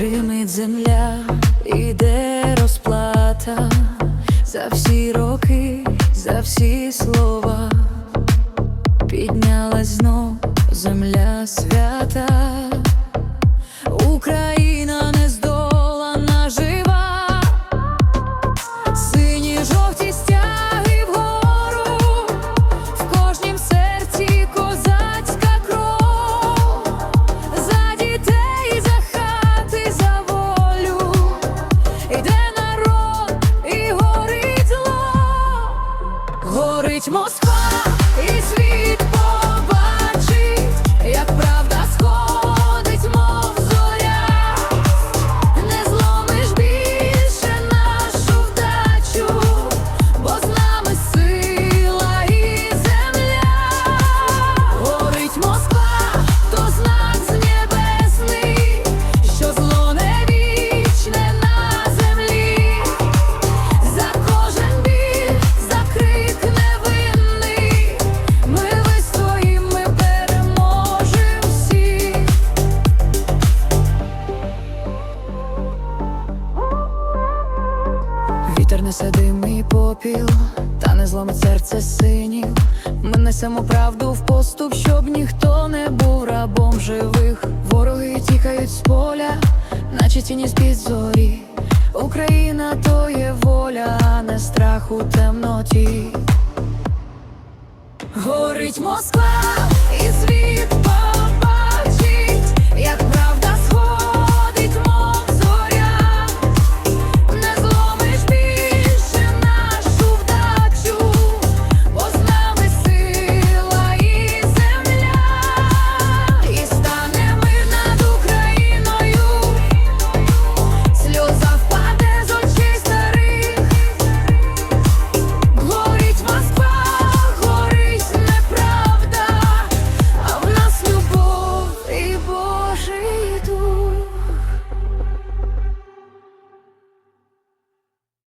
Гримить земля, іде розплата за всі роки, за всі слова. Піднялась знов земля свята, Горить Москва, несе дим і попіл, та не зломить серце синів. Ми несемо правду в поступ, щоб ніхто не був рабом живих. Вороги тікають з поля, наче тіні з-під зорі. Україна то є воля, а не страх у темноті. Горить Москва